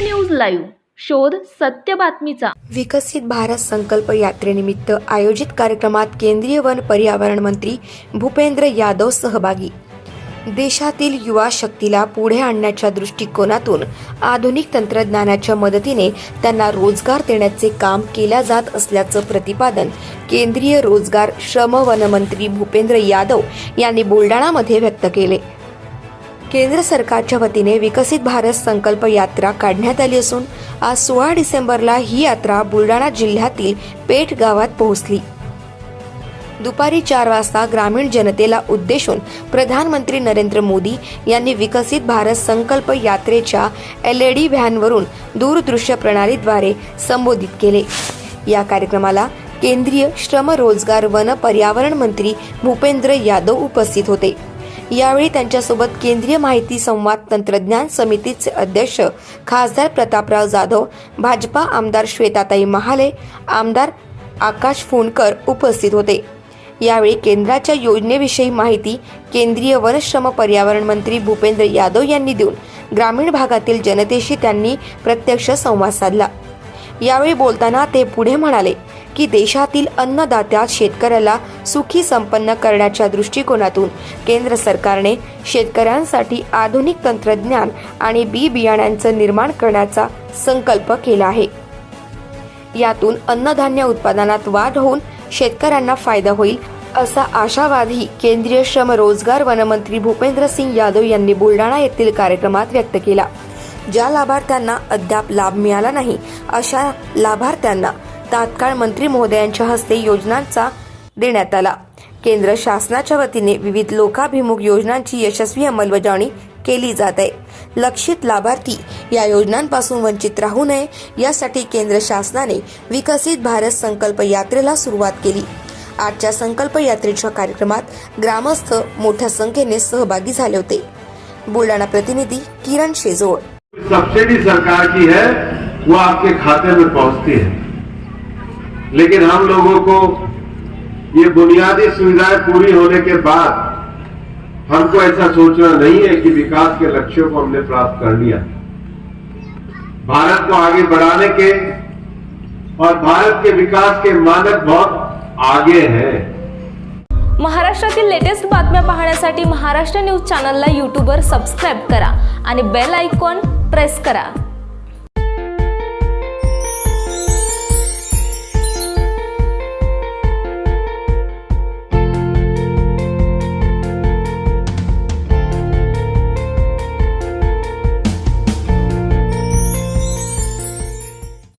Live. शोध सत्य बातमीचा. विकसित भारत संकल्प यात्रेनिमित्त आयोजित कार्यक्रमात केंद्रीय वन पर्यावरण मंत्री भूपेंद्र यादव सहभागी. देशातील युवा शक्तीला पुढे आणण्याच्या दृष्टिकोनातून आधुनिक तंत्रज्ञानाच्या मदतीने त्यांना रोजगार देण्याचे काम केल्या जात असल्याचं प्रतिपादन केंद्रीय रोजगार श्रम वनमंत्री भूपेंद्र यादव यांनी बुलडाणामध्ये व्यक्त केले. केंद्र सरकारच्या वतीने विकसित भारत संकल्प यात्रा काढण्यात आली असून आज सोळा डिसेंबरला ही यात्रा बुलढाणा जिल्ह्यातील पेठ गावात पोहोचली. दुपारी चार वाजता ग्रामीण जनतेला उद्देशून प्रधानमंत्री नरेंद्र मोदी यांनी विकसित भारत संकल्प यात्रेच्या एल ई डी व्हॅनवरून दूरदृश्य प्रणालीद्वारे संबोधित केले. या कार्यक्रमाला केंद्रीय श्रम रोजगार वन पर्यावरण मंत्री भूपेंद्र यादव उपस्थित होते. यावेळी त्यांच्यासोबत केंद्रीय माहिती संवाद तंत्रज्ञान समितीचे अध्यक्ष खासदार प्रतापराव जाधव भाजपा आमदार श्वेताताई महाले आमदार आकाश फोंडकर उपस्थित होते. यावेळी केंद्राच्या योजनेविषयी माहिती केंद्रीय वनश्रम पर्यावरण मंत्री भूपेंद्र यादव यांनी देऊन ग्रामीण भागातील जनतेशी त्यांनी प्रत्यक्ष संवाद साधला. यावेळी बोलताना ते पुढे म्हणाले की देशातील अन्नदात्या शेतकऱ्याला सुखी संपन्न करण्याच्या दृष्टिकोनातून केंद्र सरकारने शेतकऱ्यांसाठी आधुनिक तंत्रज्ञान आणि बी बियाण्यांचं निर्माण करण्याचा संकल्प केला आहे. यातून अन्नधान्य उत्पादनात वाढ होऊन शेतकऱ्यांना फायदा होईल असा आशावादही केंद्रीय श्रम रोजगार वनमंत्री भूपेंद्र सिंग यादव यांनी बुलढाणा येथील कार्यक्रमात व्यक्त केला. ज्या लाभार्थ्यांना अद्याप लाभ मिळाला नाही अशा लाभार्थ्यांना तात्काळ मंत्री महोदयांच्या हस्ते योजनांचा देण्यात आला. केंद्र शासनाच्या वतीने विविध लोकाभिमुख योजनांची यशस्वी अंमलबजावणी केली जात आहे. लक्षित लाभार्थी या योजनांपासून वंचित राहू नये यासाठी केंद्र शासनाने विकसित भारत संकल्प यात्रेला सुरुवात केली. आजच्या संकल्प यात्रेच्या कार्यक्रमात ग्रामस्थ मोठ्या संख्येने सहभागी झाले होते. बुलढाणा प्रतिनिधी किरण शेजोळ. सबसिडी सरकार की है वो आपके खाते में पहुंचती है। लेकिन हम लोगों को ये बुनियादी सुविधाएं पूरी होने के बाद हमको ऐसा सोचना नहीं है कि विकास के लक्ष्यों को हमने प्राप्त कर लिया। भारत को आगे बढ़ाने के और भारत के विकास के मानक बहुत आगे हैं। महाराष्ट्रातील लेटेस्ट बातम्या पाहण्यासाठी महाराष्ट्र न्यूज चॅनलला यूट्यूबवर सबस्क्राईब करा आणि बेल आयकॉन प्रेस करा.